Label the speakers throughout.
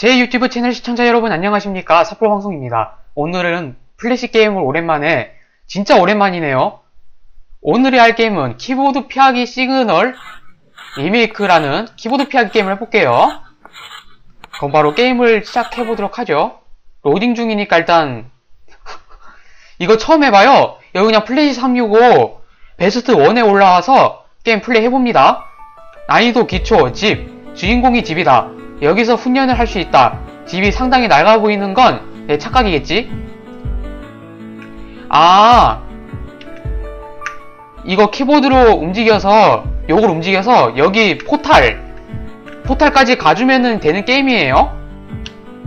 Speaker 1: 제 유튜브 채널 시청자 여러분 안녕하십니까 사포방송입니다. 오늘은 플래시 게임을 오랜만에 진짜 오랜만이네요. 오늘의 할 게임은 키보드 피하기 시그널 리메이크라는 키보드 피하기 게임을 해볼게요. 그럼 바로 게임을 시작해보도록 하죠. 로딩 중이니까 일단 이거 처음 해봐요. 여기 그냥 플레이 365 베스트 1에 올라와서 게임 플레이 해봅니다. 난이도 기초, 집, 주인공이 집이다. 여기서 훈련을 할 수 있다. 집이 상당히 낡아 보이는 건 내 착각이겠지? 아, 이거 키보드로 움직여서, 요걸 움직여서 여기 포탈, 포탈까지 가주면은 되는 게임이에요.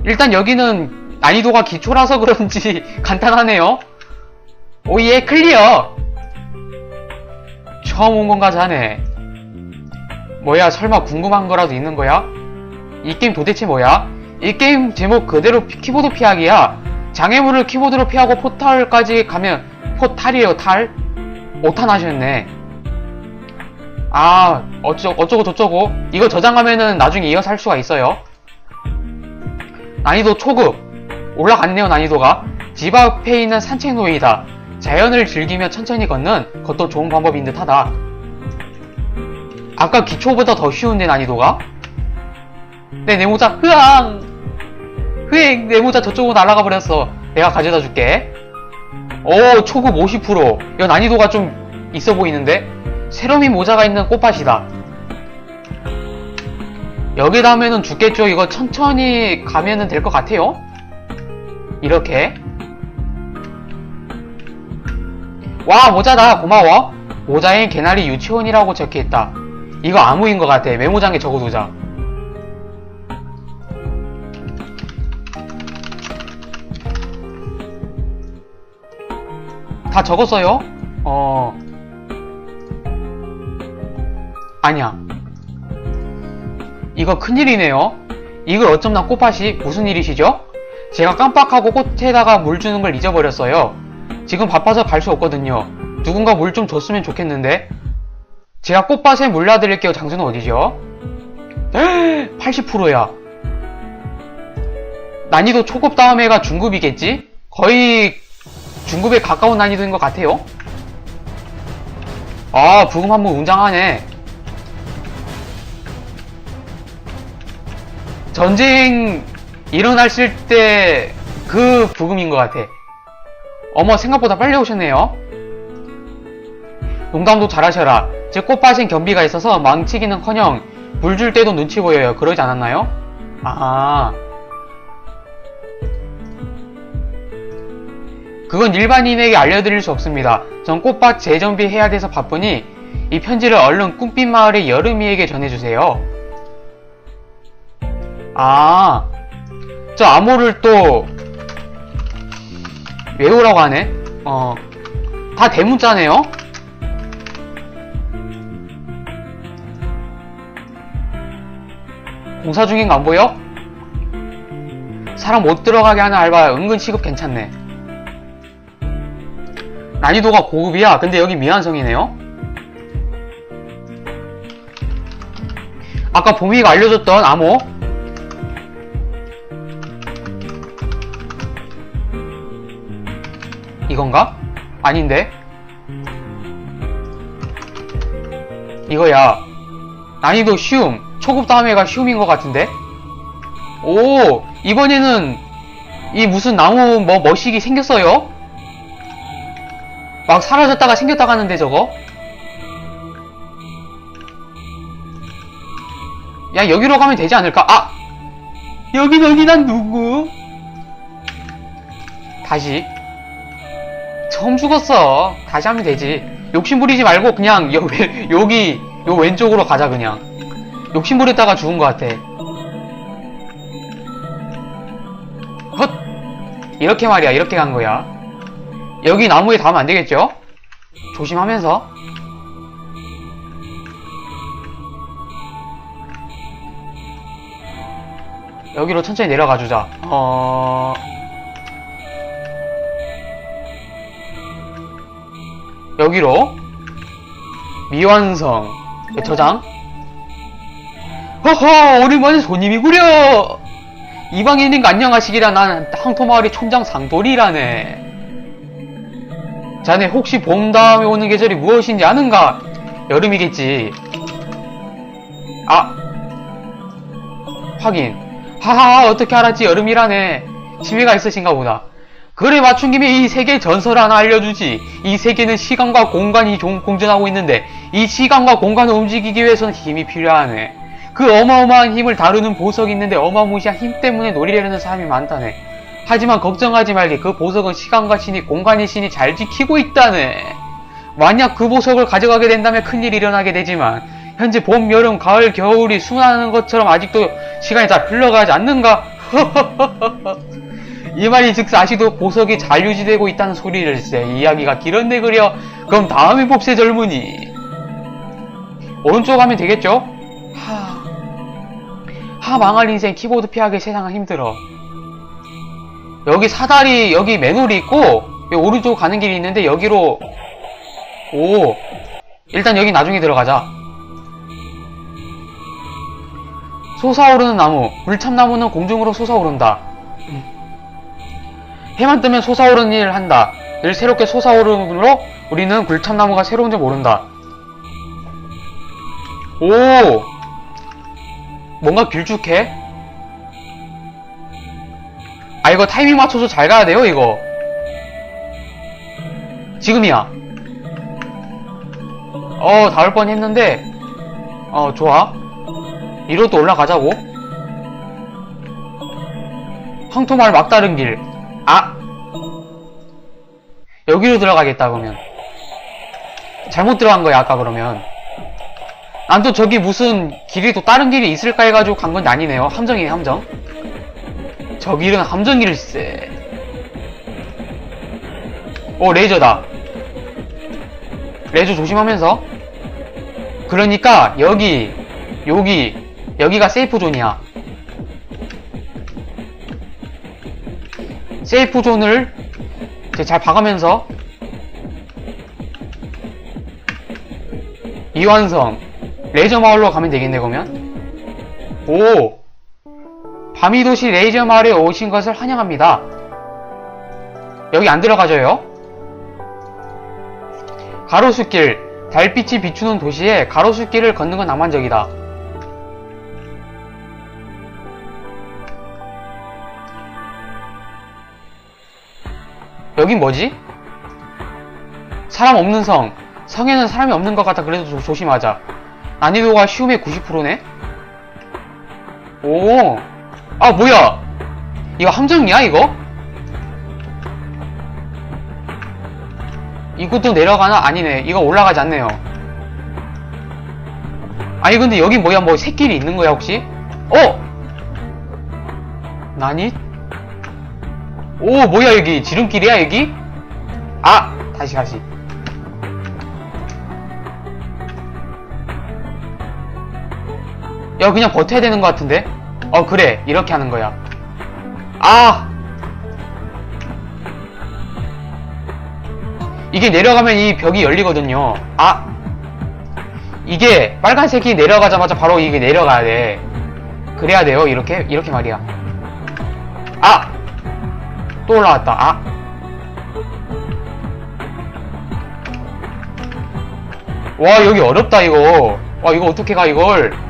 Speaker 1: 일단 여기는 난이도가 기초라서 그런지 간단하네요. 오예, 클리어! 처음 온 건가 자네. 뭐야, 설마 궁금한 거라도 있는 거야? 이 게임 도대체 뭐야? 이 게임 제목 그대로 피- 키보드 피하기야. 장애물을 키보드로 피하고 포탈까지 가면 포탈이에요, 탈? 오탄 하셨네. 아, 어쩌, 어쩌고 저쩌고. 이거 저장하면은 나중에 이어서 할 수가 있어요. 난이도 초급. 올라갔네요, 난이도가. 집 앞에 있는 산책로이다. 자연을 즐기며 천천히 걷는 것도 좋은 방법인 듯 하다. 아까 기초보다 더 쉬운데, 난이도가? 내 네모자, 흐앙! 흐잉! 네모자 저쪽으로 날아가 버렸어. 내가 가져다 줄게. 오, 초급 50%. 이거 난이도가 좀 있어 보이는데? 세로미 모자가 있는 꽃밭이다. 여기 닿으면은 죽겠죠? 이거 천천히 가면은 될 것 같아요? 이렇게. 와, 모자다! 고마워. 모자엔 개나리 유치원이라고 적혀있다. 이거 아무인 것 같아. 메모장에 적어두자. 다 적었어요? 어. 아니야. 이거 큰일이네요. 이걸 어쩜 나 꽃밭이 무슨 일이시죠? 제가 깜빡하고 꽃에다가 물 주는 걸 잊어버렸어요. 지금 바빠서 갈 수 없거든요. 누군가 물 좀 줬으면 좋겠는데. 제가 꽃밭에 물 놔드릴게요. 장소는 어디죠? 80%야. 난이도 초급 다음에가 중급이겠지? 거의 중급에 가까운 난이도인 것 같아요. 아, 부금 한번 웅장하네. 전쟁 일어났을 때 그 부금인 것 같아. 어머, 생각보다 빨리 오셨네요. 농담도 잘하셔라. 제 꽃밭엔 겸비가 있어서 망치기는 커녕 물 줄 때도 눈치 보여요. 그러지 않았나요? 아. 그건 일반인에게 알려드릴 수 없습니다. 전 꽃밭 재정비 해야 돼서 바쁘니 이 편지를 얼른 꿈빛 마을의 여름이에게 전해주세요. 아, 저 암호를 또 외우라고 하네. 어, 다 대문자네요. 공사 중인 거 안 보여? 사람 못 들어가게 하는 알바 은근 시급 괜찮네. 난이도가 고급이야. 근데 여기 미완성이네요. 아까 보미가 알려줬던 암호. 이건가? 아닌데? 이거야. 난이도 쉬움. 초급 다음에가 쉬움인 것 같은데? 오, 이번에는 이 무슨 나무 뭐 머시기 생겼어요? 막 사라졌다가 생겼다가 하는데 저거? 야 여기로 가면 되지 않을까? 아! 여긴 어디 난 누구? 다시 처음 죽었어 다시 하면 되지 욕심 부리지 말고 그냥 여, 왼- 여기 요 왼쪽으로 가자 그냥 욕심 부렸다가 죽은 것 같아 헛! 이렇게 말이야 이렇게 간 거야 여기 나무에 닿으면 안 되겠죠? 조심하면서. 여기로 천천히 내려가 주자. 어. 여기로 미완성 저장. 허허 오랜만에 손님이구려. 이방인인가 안녕하시기라 난 항토마을의 촌장 상돌이라네. 자네 혹시 봄 다음에 오는 계절이 무엇인지 아는가? 여름이겠지. 아, 확인. 하하, 어떻게 알았지? 여름이라네. 취미가 있으신가 보다. 그래, 맞춘 김에 이 세계 전설 하나 알려주지. 이 세계는 시간과 공간이 종- 공존하고 있는데, 이 시간과 공간을 움직이기 위해서는 힘이 필요하네. 그 어마어마한 힘을 다루는 보석이 있는데 어마무시한 힘 때문에 놀이려는 사람이 많다네. 하지만 걱정하지 말게. 그 보석은 시간과 신이, 공간의 신이 잘 지키고 있다네. 만약 그 보석을 가져가게 된다면 큰일이 일어나게 되지만, 현재 봄, 여름, 가을, 겨울이 순환하는 것처럼 아직도 시간이 잘 흘러가지 않는가? 이 말이 즉사 아직도 보석이 잘 유지되고 있다는 소리를세. 이야기가 길었네 그려. 그럼 다음에 봅세 젊은이. 오른쪽 가면 되겠죠? 하... 하 망할 인생 키보드 피하기 세상은 힘들어. 여기 사다리 여기 맨홀이 있고 오른쪽 가는 길이 있는데 여기로 오 일단 여기 나중에 들어가자. 솟아오르는 나무, 물참나무는 공중으로 솟아오른다. 음. 해만 뜨면 솟아오르는 일을 한다. 늘 새롭게 솟아오르므로 우리는 굴참나무가 새로운 줄 모른다. 오! 뭔가 길쭉해? 아, 이거 타이밍 맞춰서 잘 가야 돼요, 이거. 지금이야. 어, 닿을 뻔 했는데, 어, 좋아. 이로 또 올라가자고. 황토마을 막다른 길. 아! 여기로 들어가겠다, 그러면. 잘못 들어간 거야, 아까 그러면. 난 또 저기 무슨 길이 또 다른 길이 있을까 해가지고 간 건 아니네요. 함정이네, 함정. 저 길은 함정일세. 오, 레이저다. 레이저 조심하면서. 그러니까, 여기, 여기, 여기가 세이프 존이야. 세이프 존을 이제 잘 봐가면서 이완성 레이저 마을로 가면 되겠네 그러면 오 밤이도시 레이저 마을에 오신 것을 환영합니다 여기 안 들어가져요 가로수길 달빛이 비추는 도시에 가로수길을 걷는 건 낭만적이다 여긴 뭐지? 사람 없는 성. 성에는 사람이 없는 것 같아. 그래도 조- 조심하자. 난이도가 쉬움의 90%네? 오. 아, 뭐야? 이거 함정이야, 이거? 이것도 내려가나? 아니네. 이거 올라가지 않네요. 아니, 근데 여기 뭐야? 뭐 새길이 있는 거야, 혹시? 어? 나니? 오 뭐야 여기 지름길이야 여기? 아 다시 다시 야 그냥 버텨야 되는 것 같은데? 어 그래. 이렇게 하는 거야. 아! 이게 내려가면 이 벽이 열리거든요. 아! 이게 빨간색이 내려가자마자 바로 이게 내려가야 돼. 그래야 돼요. 이렇게? 이렇게 말이야. 아! 또 올라왔다. 아. 와, 여기 어렵다, 이거. 와, 이거 어떻게 가, 이걸.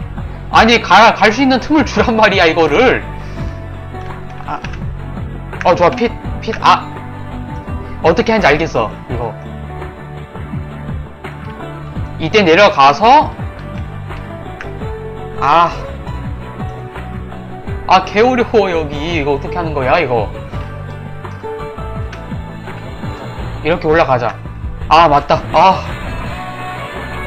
Speaker 1: 아니, 가, 갈 수 있는 틈을 주란 말이야, 이거를. 아. 어, 좋아, 핏, 핏, 아. 어떻게 하는지 알겠어, 이거. 이때 내려가서, 아. 아, 개 어려워, 여기. 이거 어떻게 하는 거야, 이거. 이렇게 올라가자. 아, 맞다. 아.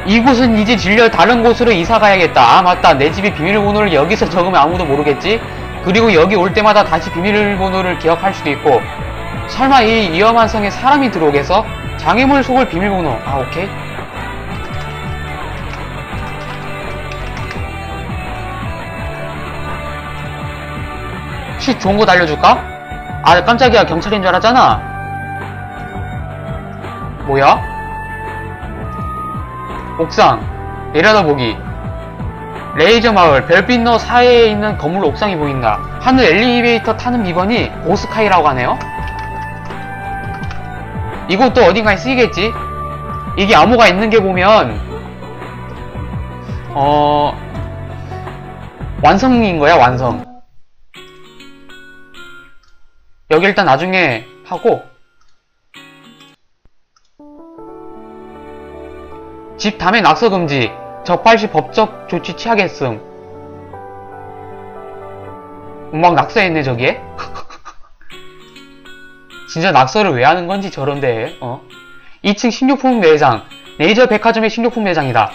Speaker 1: 이곳은 이제 질려 다른 곳으로 이사 가야겠다. 아, 맞다. 내 집이 비밀번호를 여기서 적으면 아무도 모르겠지? 그리고 여기 올 때마다 다시 비밀번호를 기억할 수도 있고. 설마 이 위험한 성에 사람이 들어오겠어? 장애물 속을 비밀번호. 아, 오케이. 쉿, 좋은 거 알려줄까? 아, 깜짝이야. 경찰인 줄 알았잖아. 뭐야? 옥상 내려다보기 레이저 마을 별빛너 사이에 있는 건물 옥상이 보인다. 하늘 엘리베이터 타는 비번이 보스카이라고 하네요. 이것도 어딘가에 쓰이겠지? 이게 암호가 있는 게 보면 어 완성인 거야 완성. 여기 일단 나중에 하고 집 담에 낙서 금지 적발 시 법적 조치 취하겠음. 막 낙서했네 저기에? 진짜 낙서를 왜 하는 건지 저런데 어? 2층 식료품 매장 레이저 백화점의 식료품 매장이다.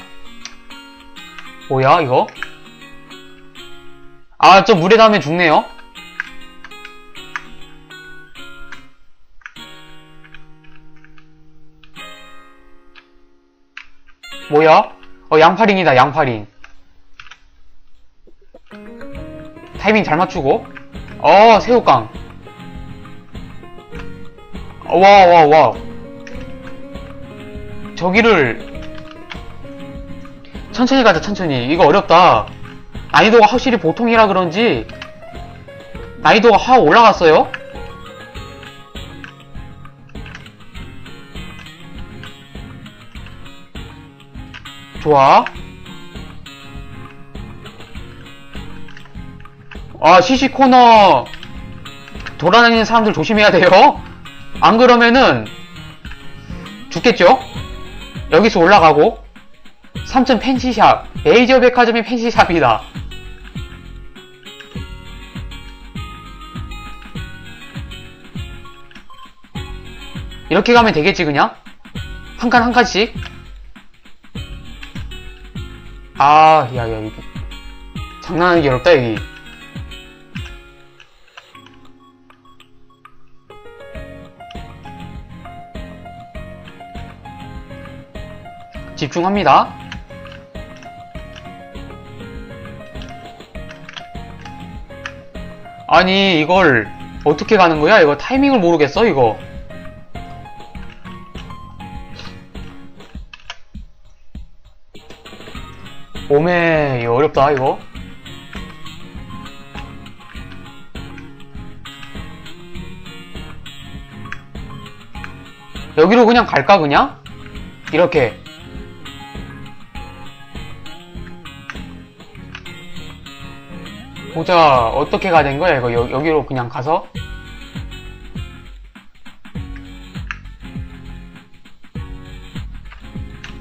Speaker 1: 뭐야 이거? 아 저 물에 닿으면 죽네요 뭐야? 어, 양파링이다, 양파링. 타이밍 잘 맞추고. 어, 새우깡. 어, 와, 와, 와. 저기를, 천천히 가자, 천천히. 이거 어렵다. 난이도가 확실히 보통이라 그런지, 난이도가 확 올라갔어요? 좋아. 아, 시시 코너 돌아다니는 사람들 조심해야 돼요. 안 그러면은 죽겠죠? 여기서 올라가고 3층 팬시샵 레이저 백화점의 팬시샵이다. 이렇게 가면 되겠지 그냥? 한 칸 한 칸씩 아, 야, 야, 이거. 장난하기 어렵다, 여기. 집중합니다. 아니, 이걸 어떻게 가는 거야? 이거 타이밍을 모르겠어, 이거. 어렵다 이거. 여기로 그냥 갈까 그냥? 이렇게. 보자 어떻게 가야 된 거야 이거. 여, 여기로 그냥 가서?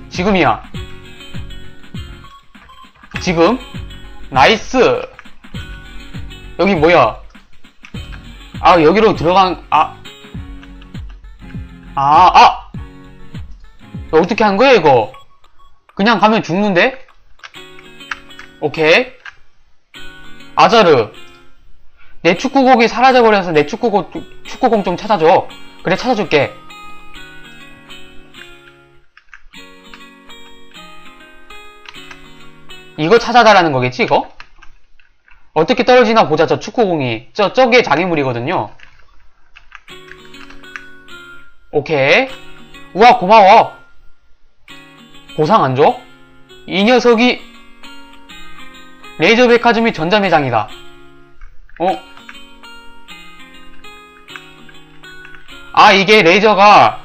Speaker 1: 지금이야 지금 나이스 여기 뭐야 아 여기로 들어간 아 아, 아! 이거 어떻게 한 거야, 이거? 그냥 가면 죽는데? 오케이. 아자르. 내 축구공이 사라져버려서 내 축구공, 축구공 좀 찾아줘. 그래, 찾아줄게. 이거 찾아달라는 거겠지, 이거? 어떻게 떨어지나 보자, 저 축구공이. 저, 저게 장애물이거든요. 오케이. 우와, 고마워. 보상 안 줘? 이 녀석이 레이저 백화점이 전자매장이다. 어? 아, 이게 레이저가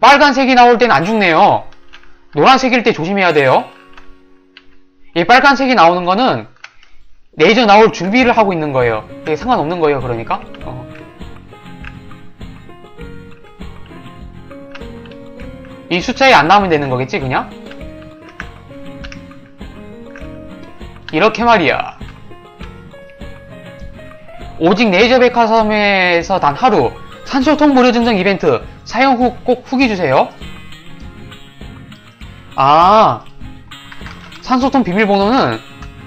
Speaker 1: 빨간색이 나올 땐 안 죽네요. 노란색일 때 조심해야 돼요. 이 빨간색이 나오는 거는 레이저 나올 준비를 하고 있는 거예요. 이게 상관없는 거예요, 그러니까. 어. 이 숫자에 안 나오면 되는 거겠지, 그냥? 이렇게 말이야. 오직 레이저 백화점에서 단 하루 산소통 무료 증정 이벤트 사용 후 꼭 후기 주세요. 아, 산소통 비밀번호는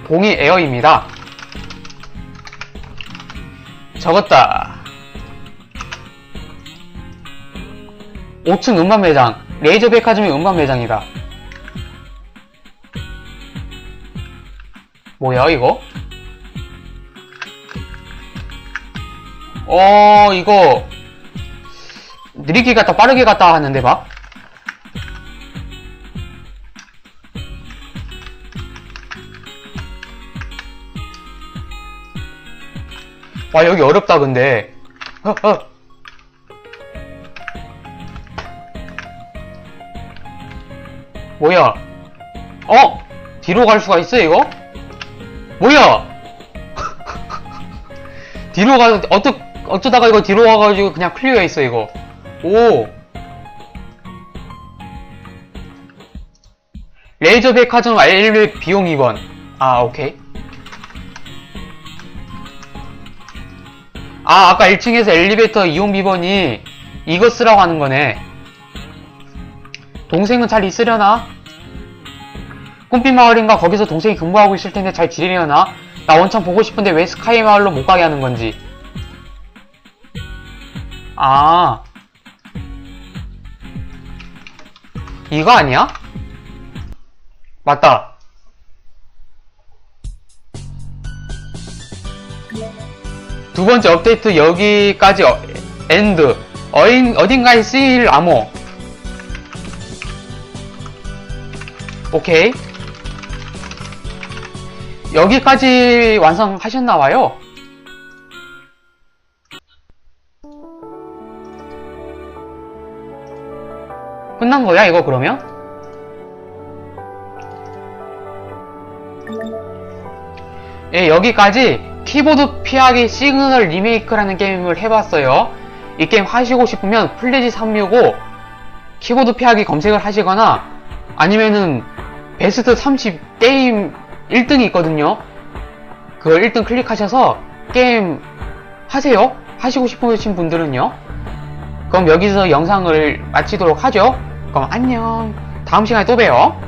Speaker 1: 봉이 에어입니다. 적었다. 5층 음반 매장, 레이저 백화점의 음반 매장이다. 뭐야, 이거? 어, 이거, 느리게 갔다 빠르게 갔다 하는데, 막? 와, 여기 어렵다, 근데. 어, 어. 뭐야? 어? 뒤로 갈 수가 있어, 이거? 뭐야? 뒤로 가, 어쩌, 어쩌다가 이거 뒤로 와가지고 그냥 클리어 했어, 이거. 오. 레이저 백화점 알릴 비용 2번. 아, 오케이. 아, 아까 1층에서 엘리베이터 이용 비번이 이거 쓰라고 하는 거네. 동생은 잘 있으려나? 꿈빛 마을인가 거기서 동생이 근무하고 있을 텐데 잘 지내려나? 나 원참 보고 싶은데 왜 스카이 마을로 못 가게 하는 건지. 아. 이거 아니야? 맞다. 두 번째 업데이트 여기까지 어, 엔드. 어인, 어딘가에 쓰일 암호. 오케이. 여기까지 완성하셨나봐요. 끝난 거야, 이거 그러면? 예, 여기까지 키보드 피하기 시그널 리메이크라는 게임을 해봤어요. 이 게임 하시고 싶으면 플래지 365 키보드 피하기 검색을 하시거나 아니면은 베스트 30 게임 1등이 있거든요. 그 1등 클릭하셔서 게임 하세요. 하시고 싶으신 분들은요. 그럼 여기서 영상을 마치도록 하죠. 그럼 안녕. 다음 시간에 또 봬요.